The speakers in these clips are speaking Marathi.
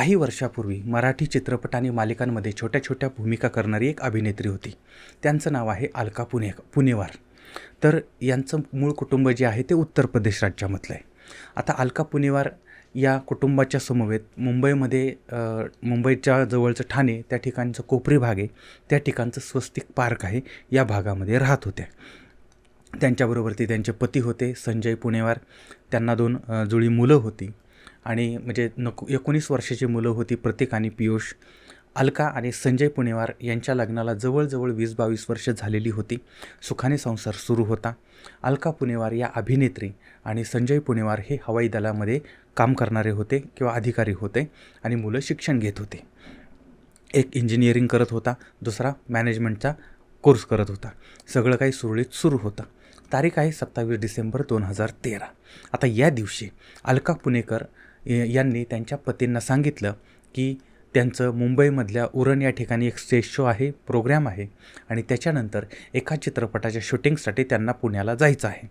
काही वर्षापूर्वी मराठी चित्रपट आणि मालिकांमध्ये छोट्या छोट्या भूमिका करणारी एक अभिनेत्री होती. त्यांचं नाव आहे अलका पुणे पुणेवार. तर यांचं मूळ कुटुंब जे आहे ते उत्तर प्रदेश राज्यामधलं आहे. आता अलका पुणेवार या कुटुंबाच्या समवेत मुंबईमध्ये मुंबईच्या जवळचं ठाणे त्या ठिकाणचं कोपरी भाग आहे त्या ठिकाणचं स्वस्तिक पार्क आहे या भागामध्ये राहत होत्या. त्यांच्याबरोबर ते त्यांचे पती होते संजय पुणेवार. त्यांना दोन जुळी मुलं होती. आणि म्हणजे नको एकोणीस वर्षाची मुलं होती प्रतीक आणि पियुष. अलका आणि संजय पुणेवार यांच्या लग्नाला जवळजवळ वीस बावीस वर्ष झालेली होती. सुखाने संसार सुरू होता. अलका पुणेवार या अभिनेत्री आणि संजय पुणेवार हे हवाई दलामध्ये काम करणारे होते किंवा अधिकारी होते आणि मुलं शिक्षण घेत होते. एक इंजिनिअरिंग करत होता दुसरा मॅनेजमेंटचा कोर्स करत होता. सगळं काही सुरळीत सुरू होतं. तारीख आहे सत्तावीस डिसेंबर दोन हजार तेरा. आता या दिवशी अलका पुणेकर यांनी त्यांच्या पतींना सांगितलं की त्यांचं मुंबईमधल्या उरण या ठिकाणी एक स्टेज शो आहे प्रोग्राम आहे आणि त्याच्यानंतर एका चित्रपटाच्या शूटिंगसाठी त्यांना पुण्याला जायचं आहे.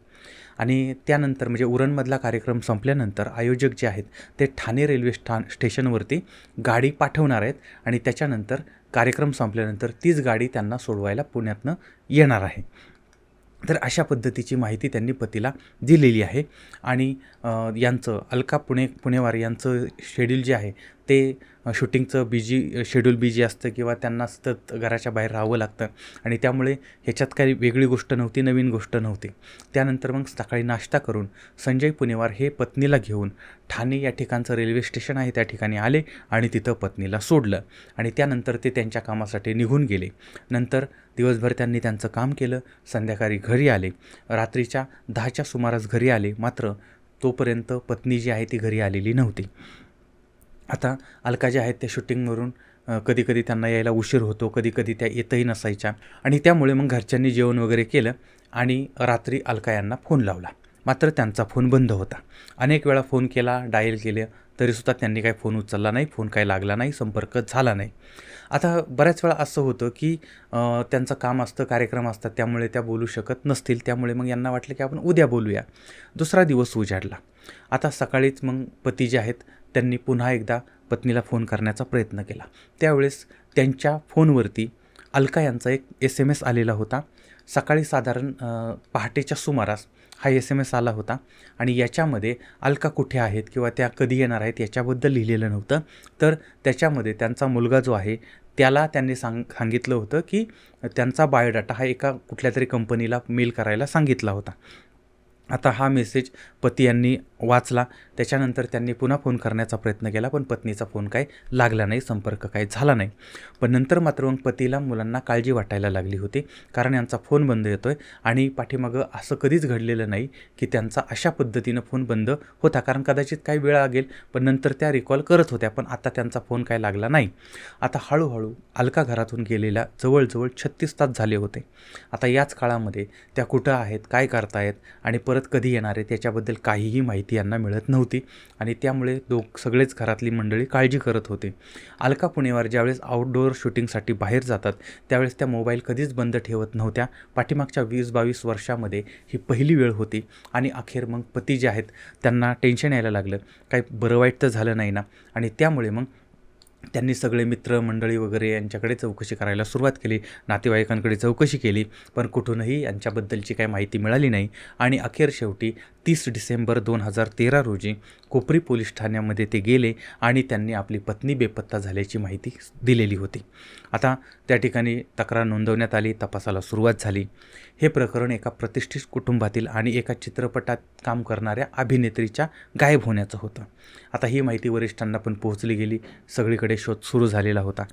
आणि त्यानंतर म्हणजे उरणमधला कार्यक्रम संपल्यानंतर आयोजक जे आहेत ते ठाणे रेल्वे स्था स्टेशनवरती गाडी पाठवणार आहेत आणि त्याच्यानंतर कार्यक्रम संपल्यानंतर तीच गाडी त्यांना सोडवायला पुण्यातनं येणार आहे. तर अशा पद्धतीची माहिती त्यांनी पतीला दिलेली आहे. आणि यांचं अलका पुणे पुणेवार यांचं शेड्यूल जे आहे ते शूटिंगचं बिजी शेड्यूल बिजी असतं किंवा त्यांना सतत घराच्या बाहेर राहावं लागतं. आणि त्यामुळे ह्याच्यात काही वेगळी गोष्ट नव्हती नवीन गोष्ट नव्हती. त्यानंतर मग सकाळी नाश्ता करून संजय पुणेवार हे पत्नीला घेऊन ठाणे या ठिकाणचं रेल्वे स्टेशन आहे त्या ठिकाणी आले आणि तिथं पत्नीला सोडलं. आणि त्यानंतर ते त्यांच्या कामासाठी निघून गेले. नंतर दिवसभर त्यांनी त्यांचं काम केलं. संध्याकाळी घरी आले. रात्रीच्या दहाच्या सुमारास घरी आले. मात्र तोपर्यंत पत्नी जी आहे ती घरी आलेली नव्हती. आता अलका ज्या आहेत त्या शूटिंगवरून कधी कधी त्यांना यायला उशीर होतो कधी कधी त्या येतही नसायच्या. आणि त्यामुळे मग घरच्यांनी जेवण वगैरे केलं आणि रात्री अलका यांना फोन लावला. मात्र त्यांचा फोन बंद होता. अनेक वेळा फोन केला डायल केले तरीसुद्धा त्यांनी काही फोन उचलला नाही फोन काही लागला नाही संपर्क झाला नाही. आता बऱ्याच वेळा असं होतं की त्यांचं काम असतं कार्यक्रम असतात त्यामुळे त्या बोलू शकत नसतील त्यामुळे मग यांना वाटलं की आपण उद्या बोलूया. दुसरा दिवस उजाडला. आता सकाळीच मग पती जे आहेत त्यांनी पुन्हा एकदा पत्नीला फोन करण्याचा प्रयत्न केला. त्यावेळेस त्यांच्या फोनवरती अलका यांचा एक एस एम एस आलेला होता. सकाळी साधारण पहाटेच्या सुमारास हा एस एम एस आला होता आणि याच्यामध्ये अलका कुठे आहेत किंवा त्या कधी येणार आहेत याच्याबद्दल लिहिलेलं नव्हतं. तर त्याच्यामध्ये त्यांचा मुलगा जो आहे त्याला त्यांनी सांग सांगितलं होतं की त्यांचा बायोडाटा हा एका कुठल्या तरी कंपनीला मेल करायला सांगितला होता. आता हा मेसेज पती यांनी वाचला. त्याच्यानंतर त्यांनी पुन्हा फोन करण्याचा प्रयत्न केला पण पत्नीचा फोन काय लागला नाही संपर्क काय झाला नाही. पण नंतर मात्र मग पतीला मुलांना काळजी वाटायला लागली होती कारण यांचा फोन बंद येतो आहे आणि पाठीमागं असं कधीच घडलेलं नाही की त्यांचा अशा पद्धतीनं फोन बंद होता. कारण कदाचित काही वेळ लागेल पण नंतर त्या रिकॉल करत होत्या पण आता त्यांचा फोन काय लागला नाही. आता हळूहळू अलका घरातून गेलेल्या जवळजवळ छत्तीस तास झाले होते. आता याच काळामध्ये त्या कुठं आहेत काय करतायत आणि परत परत कधी येणार आहे त्याच्याबद्दल काहीही माहिती यांना मिळत नव्हती आणि त्यामुळे दो सगळेच घरातली मंडळी काळजी करत होते. अलका पुणेवार ज्यावेळेस आउटडोअर शूटिंगसाठी बाहेर जातात त्यावेळेस त्या मोबाईल कधीच बंद ठेवत नव्हत्या. पाठीमागच्या वीस बावीस वर्षामध्ये ही पहिली वेळ होती आणि अखेर मग पती जे आहेत त्यांना टेन्शन यायला लागलं. काही बरं वाईट तर झालं नाही ना. आणि त्यामुळे मग त्यांनी सगळे मित्र मंडळी वगैरे यांच्याकडे चौकशी करायला सुरुवात केली. नातेवाईकांकडे चौकशी केली पण कुठूनही यांच्याबद्दलची काही माहिती मिळाली नाही. आणि अखेर शेवटी तीस डिसेंबर दोन हजार तेरा रोजी कोपरी पोलीस ठाण्यामध्ये ते गेले आणि त्यांनी आपली पत्नी बेपत्ता झाल्याची माहिती दिलेली होती. आता त्या ठिकाणी तक्रार नोंदवण्यात आली तपासाला सुरुवात झाली. हे प्रकरण एका प्रतिष्ठित कुटुंबातील आणि एका चित्रपटात काम करणाऱ्या अभिनेत्रीच्या गायब होण्याचं होतं. आता ही माहिती वरिष्ठांना पण पोहोचली गेली. सगळीकडे शोध सुरू झालेला होता.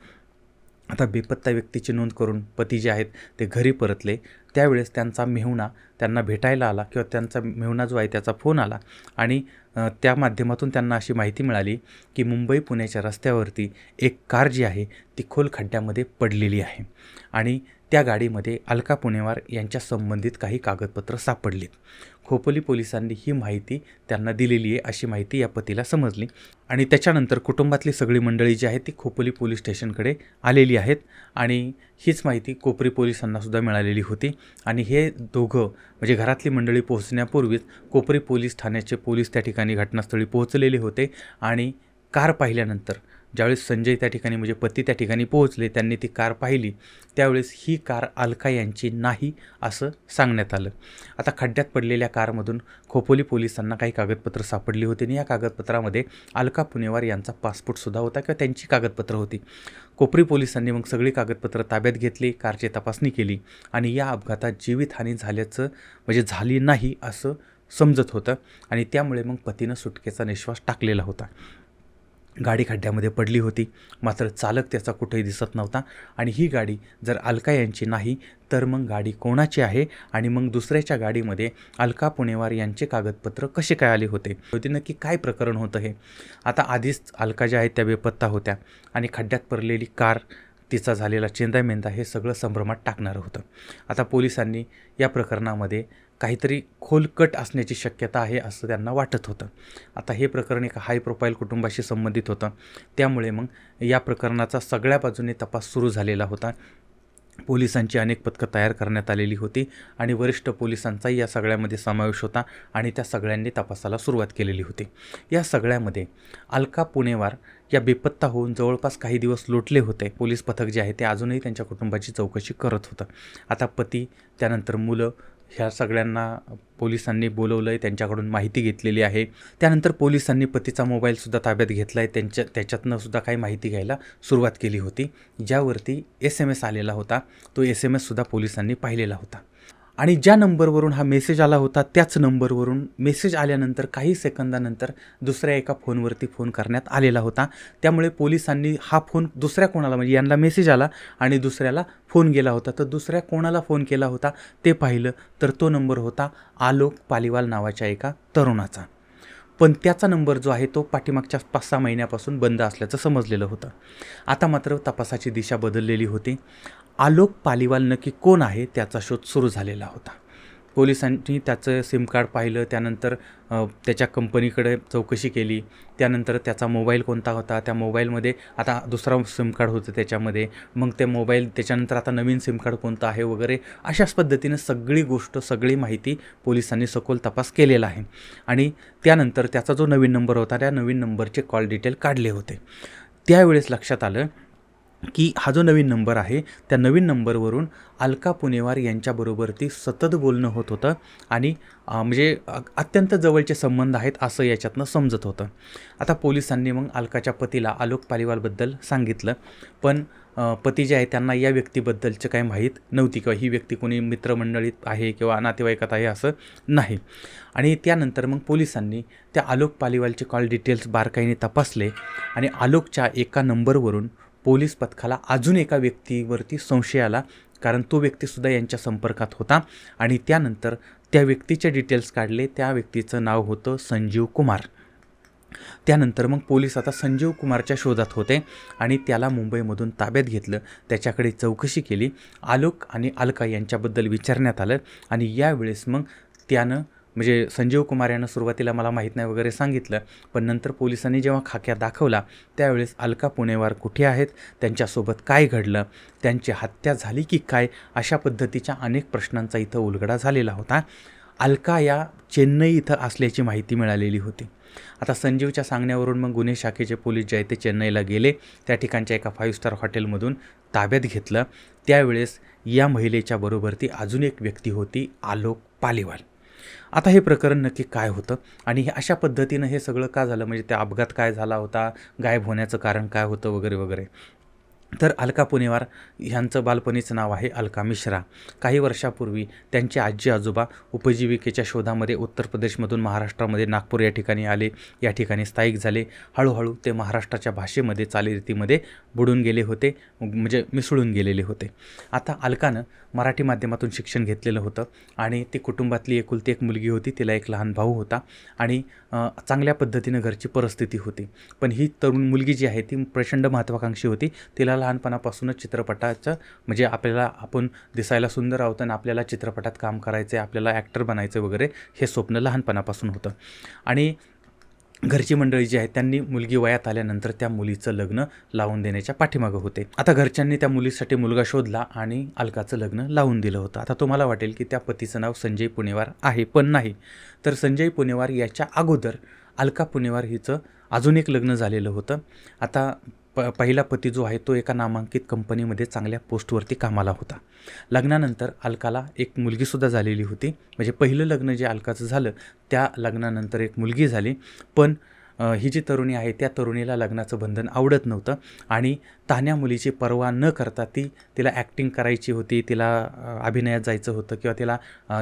आता बेपत्ता व्यक्तीची नोंद करून पती जे आहेत ते घरी परतले. त्यावेळेस त्यांचा मेहुणा त्यांना भेटायला आला किंवा त्यांचा मेहुणा जो आहे त्याचा फोन आला आणि त्या माध्यमातून त्यांना अशी माहिती मिळाली की मुंबई पुण्याच्या रस्त्यावरती एक कार जी आहे ती खोल खड्ड्यामध्ये पडलेली आहे. आणि त्या गाडीमध्ये अलका पुणेवार यांच्या संबंधित काही कागदपत्र सापडलीत खोपोली पोलिसांनी ही माहिती त्यांना दिलेली आहे अशी माहिती या पतीला समजली आणि त्याच्यानंतर कुटुंबातली सगळी मंडळी जी आहे ती खोपोली पोलीस स्टेशनकडे आलेली आहेत आणि हीच माहिती कोपरी पोलिसांनासुद्धा मिळालेली होती. आणि हे दोघं म्हणजे घरातली मंडळी पोहोचण्यापूर्वीच कोपरी पोलीस ठाण्याचे पोलीस त्या ठिकाणी घटनास्थळी पोहोचलेले होते आणि कार पाहिल्यानंतर ज्यावेळेस संजय त्या ठिकाणी म्हणजे पती त्या ठिकाणी पोहोचले त्यांनी ती कार पाहिली त्यावेळेस ही कार अलका यांची नाही असं सांगण्यात आलं. आता खड्ड्यात पडलेल्या कारमधून खोपोली पोलिसांना काही कागदपत्र सापडली होती आणि या कागदपत्रामध्ये अलका पुणेवार यांचा पासपोर्टसुद्धा होता किंवा त्यांची कागदपत्र होती. कोपरी पोलिसांनी मग सगळी कागदपत्र ताब्यात घेतली कारची तपासणी केली आणि या अपघातात जीवितहानी झाल्याचं म्हणजे झाली नाही असं समजत होतं आणि त्यामुळे मग पतीनं सुटकेचा निश्वास टाकलेला होता. गाडी खड्ड्यामध्ये पडली होती. मात्र चालक त्याचा कुठेही दिसत नव्हता. आणि ही गाडी जर अलका यांची नाही तर मग गाडी कोणाची आहे? आणि मग दुसऱ्याच्या गाडीमध्ये अलका पुणेवार यांचे कागदपत्र कसे काय आले होते? होते नक्की काय प्रकरण होतं हे? आता आधीच अलका ज्या आहेत त्या बेपत्ता होत्या. आणि खड्ड्यात पडलेली कार तिचा झालेला चेंदामेंदा हे सगळं संभ्रमात टाकणारं होतं. आता पोलिसांनी या प्रकरणामध्ये काहीतरी खोलकट असण्याची शक्यता आहे असं त्यांना वाटत होतं. आता हे प्रकरण एका हाय प्रोफाईल कुटुंबाशी संबंधित होतं. त्यामुळे मग या प्रकरणाचा सगळ्या बाजूने तपास सुरू झालेला होता. पोलिसांची अनेक पथकं तयार करण्यात आलेली होती आणि वरिष्ठ पोलिसांचाही या सगळ्यामध्ये समावेश होता आणि त्या सगळ्यांनी तपासाला सुरुवात केलेली होती. या सगळ्यामध्ये अलका पुणेवार या बेपत्ता होऊन जवळपास काही दिवस लोटले होते. पोलीस पथक जे आहे ते अजूनही त्यांच्या कुटुंबाची चौकशी करत होतं. आता पती त्यानंतर मुलं ह्या सगळ्यांना पोलिसांनी बोलवलं आहे त्यांच्याकडून माहिती घेतलेली आहे. त्यानंतर पोलिसांनी पतीचा मोबाईलसुद्धा ताब्यात घेतला आहे त्यांच्या त्याच्यातनं सुद्धा काही माहिती घ्यायला सुरुवात केली होती. ज्यावरती एस एम एस आलेला होता. तो एस एम एससुद्धा पोलिसांनी पाहिलेला होता. आणि ज्या नंबरवरून हा मेसेज आला होता त्याच नंबरवरून मेसेज आल्यानंतर काही सेकंदानंतर दुसऱ्या एका फोनवरती फोन करण्यात आलेला होता. त्यामुळे पोलिसांनी हा फोन दुसऱ्या कोणाला म्हणजे यांना मेसेज आला आणि दुसऱ्याला फोन गेला होता. तर दुसऱ्या कोणाला फोन केला होता ते पाहिलं तर तो नंबर होता आलोक पालिवाल नावाच्या एका तरुणाचा. पण त्याचा नंबर जो आहे तो पाठीमागच्या पाच सहा महिन्यापासून बंद असल्याचं समजलेलं होतं. आता मात्र तपासाची दिशा बदललेली होती. आलोक पालिवाल नक्की कोण आहे? त्याचा शोध सुरू झालेला होता. पोलिसांनी त्याचं सिम कार्ड पाहिलं त्यानंतर त्याच्या कंपनीकडे चौकशी केली त्यानंतर त्याचा मोबाईल कोणता होता त्या मोबाईलमध्ये आता दुसरा सिम कार्ड होतं त्याच्यामध्ये मग ते मोबाईल त्याच्यानंतर आता नवीन सिम कार्ड कोणतं आहे वगैरे अशाच पद्धतीनं सगळी गोष्ट सगळी माहिती पोलिसांनी सखोल तपास केलेला आहे. आणि त्यानंतर त्याचा जो नवीन नंबर होता त्या नवीन नंबरचे कॉल डिटेल काढले होते. त्यावेळेस लक्षात आलं की हा जो नवीन नंबर आहे त्या नवीन नंबरवरून अलका पुणेवार यांच्याबरोबर ती सतत बोलणं होत होतं आणि म्हणजे अत्यंत जवळचे संबंध आहेत असं याच्यातनं समजत होतं. आता पोलिसांनी मग अलकाच्या पतीला आलोक पालिवालबद्दल सांगितलं पण पती जे आहे त्यांना या व्यक्तीबद्दलचं काही माहीत नव्हती किंवा ही व्यक्ती कोणी मित्रमंडळीत आहे किंवा नातेवाईकात आहे असं नाही. आणि त्यानंतर मग पोलिसांनी त्या आलोक पालिवालचे कॉल डिटेल्स बारकाईने तपासले आणि आलोकच्या एका नंबरवरून पोलीस पथकाला अजून एका व्यक्तीवरती संशय आला कारण तो व्यक्तीसुद्धा यांच्या संपर्कात होता आणि त्यानंतर त्या व्यक्तीचे डिटेल्स काढले. त्या व्यक्तीचं नाव होतं संजीव कुमार. त्यानंतर मग पोलीस आता संजीव कुमारच्या शोधात होते आणि त्याला मुंबईमधून ताब्यात घेतलं. त्याच्याकडे चौकशी केली. आलोक आणि अलका यांच्याबद्दल विचारण्यात आलं आणि यावेळेस मग त्यानं म्हणजे संजीव कुमार यानं सुरुवातीला मला माहीत नाही वगैरे सांगितलं पण नंतर पोलिसांनी जेव्हा खाक्या दाखवला त्यावेळेस अलका पुणेवार कुठे आहेत? त्यांच्यासोबत काय घडलं? त्यांची हत्या झाली की काय? अशा पद्धतीच्या अनेक प्रश्नांचा इथं उलगडा झालेला होता. अलका या चेन्नई इथं असल्याची माहिती मिळालेली होती. आता संजीवच्या सांगण्यावरून मग गुन्हे शाखेचे पोलीस जे आहेत ते चेन्नईला गेले त्या ठिकाणच्या एका फाईव्ह स्टार हॉटेलमधून ताब्यात घेतलं. त्यावेळेस या महिलेच्या बरोबर ती अजून एक व्यक्ती होती आलोक पालिवाल. आता हे प्रकरण नक्की काय होतं? आणि हे अशा पद्धतीनं हे सगळं का झालं? म्हणजे त्या अपघात काय झाला होता? गायब होण्याचं कारण काय होतं? वगैरे वगैरे. तर अलका पुणेवार ह्यांचं बालपणीचं नाव आहे अलका मिश्रा. काही वर्षापूर्वी त्यांचे आजी आजोबा उपजीविकेच्या शोधामध्ये उत्तर प्रदेशमधून महाराष्ट्रामध्ये नागपूर या ठिकाणी आले. या ठिकाणी स्थायिक झाले. हळूहळू ते महाराष्ट्राच्या भाषेमध्ये चालीरीतीमध्ये बुडून गेले होते म्हणजे मिसळून गेलेले होते. आता अलकानं मराठी माध्यमातून शिक्षण घेतलेलं होतं आणि ती कुटुंबातली एकुलती एक मुलगी होती. तिला एक लहान भाऊ होता आणि चांगल्या पद्धतीनं घरची परिस्थिती होती. पण ही तरुण मुलगी जी आहे ती प्रचंड महत्त्वाकांक्षी होती. तिला लहानपणापासूनच चित्रपटाचं म्हणजे आपल्याला आपण दिसायला सुंदर आहोत आणि आपल्याला चित्रपटात काम करायचं आहे आपल्याला ॲक्टर बनायचं वगैरे हे स्वप्न लहानपणापासून होतं. आणि घरची मंडळी जी आहेत त्यांनी मुलगी वयात आल्यानंतर त्या मुलीचं लग्न लावून देण्याच्या पाठीमागं होते. आता घरच्यांनी त्या मुलीसाठी मुलगा शोधला आणि अलकाचं लग्न लावून दिलं होतं. आता तुम्हाला वाटेल की त्या पतीचं नाव संजय पुणेवार आहे पण नाही. तर संजय पुणेवार याच्या अगोदर अलका पुणेवार हिचं अजून एक लग्न झालेलं होतं. आता प पहिला पती जो आहे तो एका नामांकित कंपनीमध्ये चांगल्या पोस्टवरती कामाला होता. लग्नानंतर अलकाला एक मुलगीसुद्धा झालेली होती. म्हणजे पहिलं लग्न जे अलकाचं झालं त्या लग्नानंतर एक मुलगी झाली. पण ही जी तरुणी आहे त्या तरुणीला लग्नाचं बंधन आवडत नव्हतं आणि तान्या मुलीची पर्वा न करता ती तिला ॲक्टिंग करायची होती तिला अभिनयात जायचं होतं किंवा तिला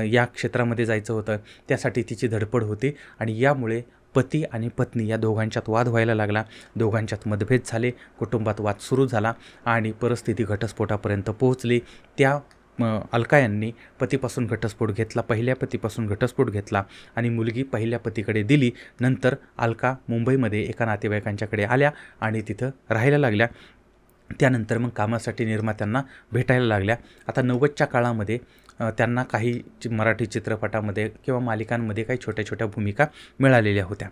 या क्षेत्रामध्ये जायचं होतं त्यासाठी तिची धडपड होती आणि यामुळे पती आणि पत्नी या दोघांच्यात वाद व्हायला लागला. दोघांच्यात मतभेद झाले. कुटुंबात वाद सुरू झाला आणि परिस्थिती घटस्फोटापर्यंत पोहोचली. त्या अलका यांनी पतीपासून घटस्फोट घेतला पहिल्या पतीपासून घटस्फोट घेतला आणि मुलगी पहिल्या पतीकडे दिली. नंतर अलका मुंबईमध्ये एका नातेवाईकांच्याकडे आल्या आणि तिथं राहायला लागल्या. त्यानंतर मग कामासाठी निर्मात्यांना भेटायला लागल्या. आता नव्वदच्या काळामध्ये त्यांना काही चि मराठी चित्रपटामध्ये किंवा मालिकांमध्ये काही छोट्या छोट्या भूमिका मिळालेल्या होत्या.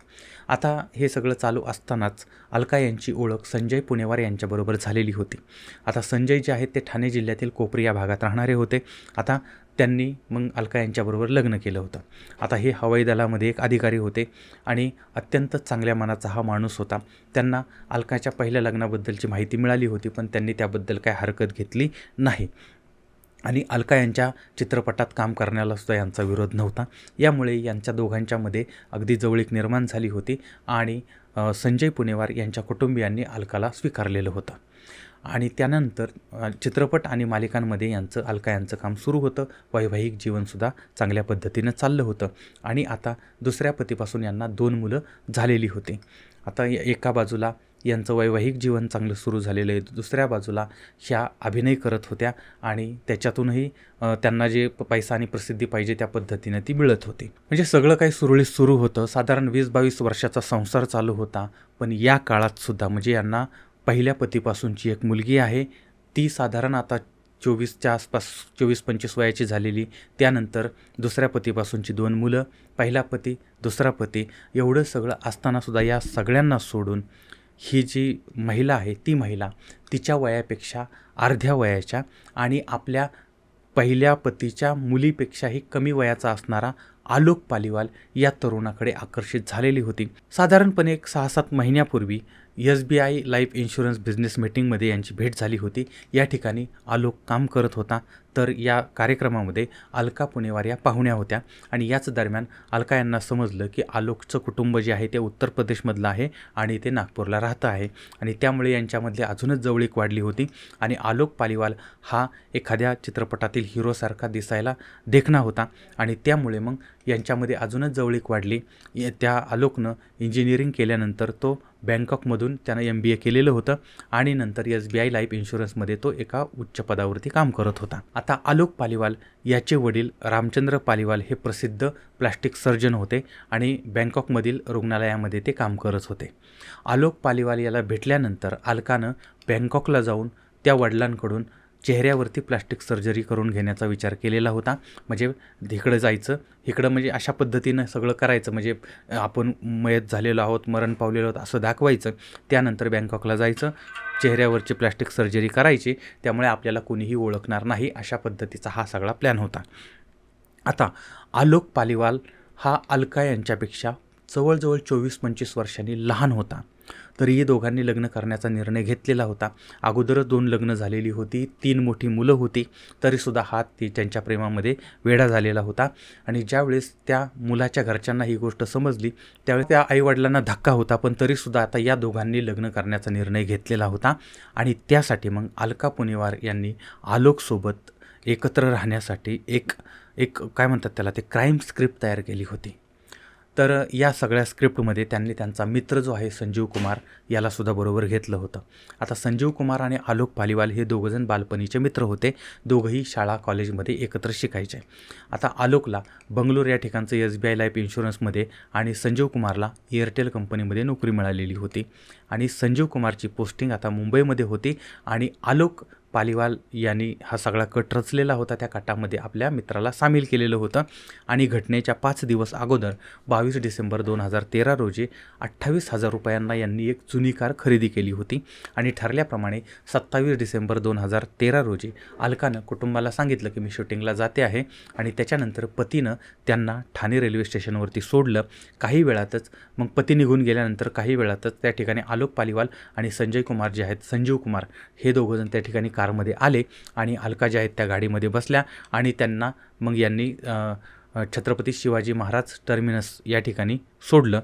आता हे सगळं चालू असतानाच अलका यांची ओळख संजय पुणेवार यांच्याबरोबर झालेली होती. आता संजय जे आहेत ते ठाणे जिल्ह्यातील कोपरी या भागात राहणारे होते. आता त्यांनी मग अलका यांच्याबरोबर लग्न केलं होतं. आता हे हवाई दलामध्ये एक अधिकारी होते आणि अत्यंत चांगल्या मनाचा हा माणूस होता. त्यांना अलकाच्या पहिल्या लग्नाबद्दलची माहिती मिळाली होती पण त्यांनी त्याबद्दल काय हरकत घेतली नाही. आणि अलका यांच्या चित्रपटात काम करण्याला सुद्धा यांचा विरोध नव्हता. यामुळे यांच्या दोघांच्यामध्ये अगदी जवळीक निर्माण झाली होती आणि संजय पुणेवार यांच्या कुटुंबियांनी अलकाला स्वीकारलेलं होतं. आणि त्यानंतर चित्रपट आणि मालिकांमध्ये यांचं अलका यांचं काम सुरू होतं. वैवाहिक जीवनसुद्धा चांगल्या पद्धतीनं चाललं होतं. आणि आता दुसऱ्या पतीपासून यांना दोन मुलं झालेली होती. आता एका बाजूला यांचं वैवाहिक जीवन चांगलं सुरू झालेलं आहे. दुसऱ्या बाजूला ह्या अभिनय करत होत्या आणि त्याच्यातूनही त्यांना जे प- पैसा आणि प्रसिद्धी पाहिजे त्या पद्धतीनं ती मिळत होती. म्हणजे सगळं काही सुरळीत सुरू होतं. साधारण वीस बावीस वर्षाचा संसार चालू होता. पण या काळातसुद्धा म्हणजे यांना पहिल्या पतीपासूनची एक मुलगी आहे. ती साधारण आता चोवीसच्या आसपास चोवीस पंचवीस वयाची झालेली. त्यानंतर दुसऱ्या पतीपासूनची दोन मुलं पहिला पती दुसरा पती. एवढं सगळं असतानासुद्धा या सगळ्यांना सोडून ही जी महिला आहे ती महिला तिच्या वयापेक्षा अर्ध्या वयाच्या आणि आपल्या पहिल्या पतीच्या मुलीपेक्षाही कमी वयाचा असणारा आलोक पालिवाल या तरुणाकडे आकर्षित झालेली होती. साधारणपणे एक सहा सात महिन्यापूर्वी S B I life insurance business मीटिंगमध्ये यांची भेट झाली होती. या ठिकाणी आलोक काम करत होता. तर या कार्यक्रमामध्ये अलका पुणेवार या पाहुण्या होत्या. आणि याच दरम्यान अलका यांना समजलं की आलोकचं कुटुंब जे आहे ते उत्तर प्रदेशमधलं आहे आणि ते नागपूरला राहतं आहे. आणि त्यामुळे यांच्यामधली अजूनच जवळीक वाढली होती. आणि आलोक पालिवाल हा एखाद्या चित्रपटातील हिरोसारखा दिसायला देखणा होता. आणि त्यामुळे मग यांच्यामध्ये अजूनच जवळीक वाढली. त्या आलोकनं इंजिनिअरिंग केल्यानंतर तो बँकॉकमधून त्यानं एम बी ए केलेलं होतं. आणि नंतर एस बी आय लाईफ इन्शुरन्समध्ये तो एका उच्च पदावरती काम करत होता. आता आलोक पालिवाल याचे वडील रामचंद्र पालिवाल हे प्रसिद्ध प्लास्टिक सर्जन होते आणि बँकॉकमधील रुग्णालयामध्ये ते काम करत होते. आलोक पालिवाल याला भेटल्यानंतर आलकानं बँकॉकला जाऊन त्या वडिलांकडून चेहऱ्यावरती प्लास्टिक सर्जरी करून घेण्याचा विचार केलेला होता. म्हणजे इकडं जायचं इकडं म्हणजे अशा पद्धतीनं सगळं करायचं. म्हणजे आपण मयत झालेलो आहोत मरण पावलेलो आहोत असं दाखवायचं. त्यानंतर बँकॉकला जायचं. चेहऱ्यावरची प्लास्टिक सर्जरी करायची. त्यामुळे आपल्याला कोणीही ओळखणार नाही अशा पद्धतीचा हा सगळा प्लॅन होता. आता आलोक पालिवाल हा अलका यांच्यापेक्षा जवळजवळ चोवीस पंचवीस वर्षांनी लहान होता. तरीही दोघांनी लग्न करण्याचा निर्णय घेतलेला होता. अगोदरच दोन लग्न झालेली होती. तीन मोठी मुलं होती. तरीसुद्धा हा ती त्यांच्या प्रेमामध्ये वेढा झालेला होता. आणि ज्यावेळेस त्या मुलाच्या घरच्यांना ही गोष्ट समजली त्यावेळेस त्या आईवडिलांना धक्का होता. पण तरीसुद्धा आता या दोघांनी लग्न करण्याचा निर्णय घेतलेला होता. आणि त्यासाठी मग अलका पुणेवार यांनी आलोकसोबत एकत्र राहण्यासाठी एक एक काय म्हणतात त्याला ते क्राईम स्क्रिप्ट तयार केली होती. तर या सगळ्या स्क्रिप्टमध्ये त्यांनी त्यांचा मित्र जो आहे संजीव कुमार यालासुद्धा बरोबर घेतलं होतं. आता संजीव कुमार आणि आलोक पालिवाल हे दोघंजण बालपणीचे मित्र होते. दोघंही शाळा कॉलेजमध्ये एकत्र शिकायचे. आता आलोकला बंगलोर या ठिकाणचं एस बी आय लाईफ इन्शुरन्समध्ये आणि संजीव कुमारला एअरटेल कंपनीमध्ये नोकरी मिळालेली होती. आणि संजीव कुमारची पोस्टिंग आता मुंबईमध्ये होती आणि आलोक पालिवाल यांनी हा सगळा कट रचलेला होता. त्या कटामध्ये आपल्या मित्राला सामील केलेलं होतं. आणि घटनेच्या पाच दिवस अगोदर बावीस डिसेंबर दोन हजार तेरा रोजी अठ्ठावीस हजार रुपयांना यांनी एक जुनी कार खरेदी केली होती. आणि ठरल्याप्रमाणे सत्तावीस डिसेंबर दोन हजार तेरा रोजी अलकानं कुटुंबाला सांगितलं की मी शूटिंगला जाते आहे. आणि त्याच्यानंतर पतीनं त्यांना ठाणे रेल्वे स्टेशनवरती सोडलं. काही वेळातच मग पती निघून गेल्यानंतर काही वेळातच त्या ठिकाणी आलोक पालिवाल आणि संजय कुमार जे आहेत संजीव कुमार हे दोघंजण त्या ठिकाणी कारमध्ये आले आणि अलका ज्या आहेत त्या गाडीमध्ये बसल्या आणि त्यांना मग यांनी छत्रपती शिवाजी महाराज टर्मिनस या ठिकाणी सोडलं.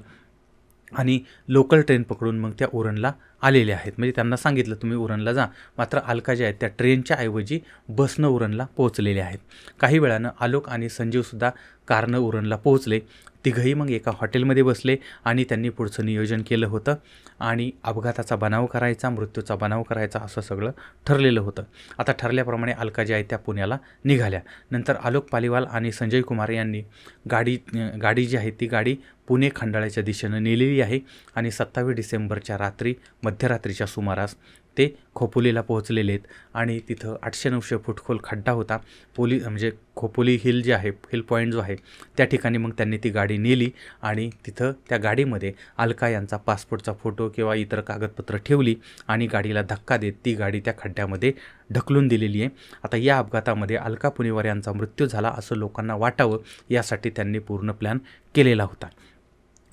आणि लोकल ट्रेन पकडून मग त्या उरणला आलेल्या आहेत. म्हणजे त्यांना सांगितलं तुम्ही उरणला जा. मात्र अलका ज्या आहेत त्या ट्रेनच्या ऐवजी बसनं उरणला पोहोचलेल्या आहेत. काही वेळानं आलोक आणि संजीवसुद्धा कारनं उरणला पोहोचले. तिघंही मग एका हॉटेलमध्ये बसले आणि त्यांनी पुढचं नियोजन केलं होतं. आणि अपघाताचा बनाव करायचा मृत्यूचा बनाव करायचा असं सगळं ठरलेलं होतं. आता ठरल्याप्रमाणे अलका ज्या आहेत त्या पुण्याला निघाल्या. नंतर आलोक पालिवाल आणि संजय कुमार यांनी गाडी गाडी जी आहे ती गाडी पुणे खंडाळ्याच्या दिशेनं नेलेली आहे. आणि सत्तावीस डिसेंबरच्या रात्री मध्यरात्रीच्या सुमारास ते खोपोलीला पोहोचलेले आहेत. आणि तिथं आठशे नऊशे फूट खोल खड्डा होता. पोली म्हणजे खोपोली हिल जे आहे हिल पॉईंट जो आहे त्या ठिकाणी मग त्यांनी ती गाडी नेली. आणि तिथं त्या गाडीमध्ये अलका यांचा पासपोर्टचा फोटो किंवा इतर कागदपत्र ठेवली. आणि गाडीला धक्का देत ती गाडी त्या खड्ड्यामध्ये ढकलून दिलेली आहे. आता या अपघातामध्ये अलका पुणेवार यांचा मृत्यू झाला असं लोकांना वाटावं यासाठी त्यांनी पूर्ण प्लॅन केलेला होता.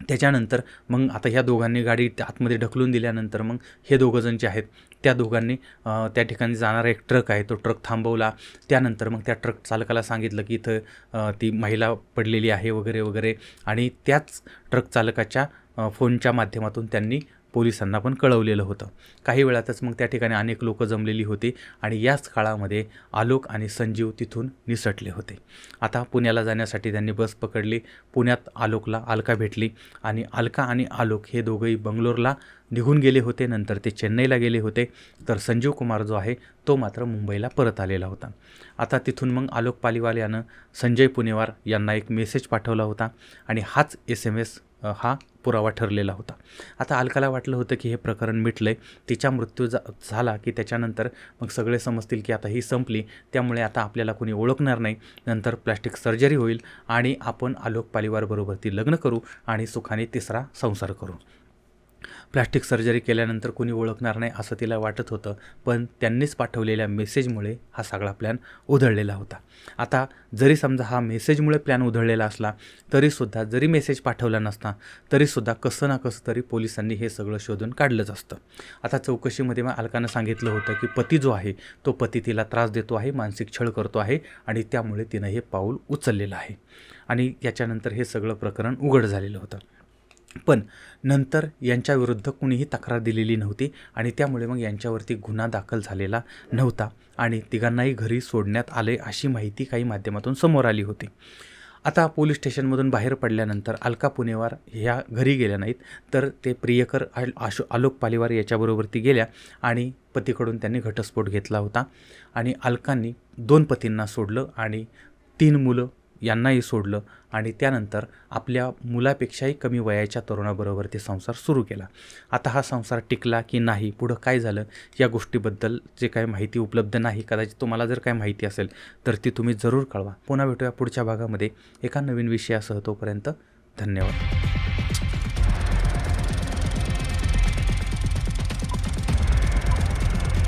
त्याच्यानंतर मग आता ह्या दोघांनी गाडी त्या आतमध्ये ढकलून दिल्यानंतर मग हे दोघंजण जे आहेत त्या दोघांनी त्या ठिकाणी जाणारा एक ट्रक आहे तो ट्रक थांबवला. त्यानंतर मग त्या ट्रक चालकाला सांगितलं की इथं ती महिला पडलेली आहे वगैरे वगैरे. आणि त्याच ट्रक चालकाच्या फोनच्या माध्यमातून त्यांनी पोलिसांना पण कळवलेलं होतं. काही वेळातच मग त्या ठिकाणी अनेक लोक जमलेली होती आणि याच काळामध्ये आलोक आणि संजीव तिथून निसटले होते. आता पुण्याला जाण्यासाठी त्यांनी बस पकडली पुण्यात आलोकला अलका भेटली आणि अलका आणि आलोक हे दोघंही बंगलोरला निघून गेले होते नंतर ते चेन्नईला गेले होते. तर संजीव कुमार जो आहे तो मात्र मुंबईला परत आलेला होता. आता तिथून मग आलोक पालिवाल यानं संजय पुणेवार यांना एक मेसेज पाठवला होता आणि हाच एस एम एस हा पुरावा ठरलेला होता. आता अलकाला वाटलं होतं की हे प्रकरण मिटलं आहे तिचा मृत्यू जा झाला की त्याच्यानंतर मग सगळे समजतील की आता ही संपली. त्यामुळे आता आपल्याला कोणी ओळखणार नाही. नंतर प्लॅस्टिक सर्जरी होईल आणि आपण आलोक पालिवारबरोबर ती लग्न करू आणि सुखाने तिसरा संसार करू. प्लॅस्टिक सर्जरी केल्यानंतर कोणी ओळखणार नाही असं तिला वाटत होतं पण त्यांनीच पाठवलेल्या मेसेजमुळे हा सगळा प्लॅन उधळलेला होता. आता जरी समजा हा मेसेजमुळे प्लॅन उधळलेला असला तरीसुद्धा जरी मेसेज पाठवला नसता तरीसुद्धा कसं ना कसं तरी पोलिसांनी हे सगळं शोधून काढलंच असतं. आता चौकशीमध्ये मग अलकानं सांगितलं होतं की पती जो आहे तो पती तिला त्रास देतो आहे मानसिक छळ करतो आहे आणि त्यामुळे तिनं हे पाऊल उचललेलं आहे. आणि याच्यानंतर हे सगळं प्रकरण उघड झालेलं होतं. पण नंतर यांच्याविरुद्ध कुणीही तक्रार दिलेली नव्हती आणि त्यामुळे मग यांच्यावरती गुन्हा दाखल झालेला नव्हता आणि तिघांनाही घरी सोडण्यात आले अशी माहिती काही माध्यमातून समोर आली होती. आता पोलीस स्टेशनमधून बाहेर पडल्यानंतर अलका पुणेवार ह्या घरी गेल्या नाहीत तर ते प्रियकर आशो आलोक पालिवार याच्याबरोबर ती गेल्या आणि पतीकडून त्यांनी घटस्फोट घेतला होता आणि अलकांनी दोन पतींना सोडलं आणि तीन मुलं यांनाही सोडलं आणि त्यानंतर आपल्या मुलापेक्षाही कमी वयाच्या तरुणाबरोबर ते संसार सुरू केला. आता हा संसार टिकला की नाही पुढं काय झालं या गोष्टीबद्दल जे काही माहिती उपलब्ध नाही कदाचित तुम्हाला जर काय माहिती असेल तर ती तुम्ही जरूर कळवा. पुन्हा भेटूया पुढच्या भागामध्ये. एका नवीन विषयासह तोपर्यंत धन्यवाद.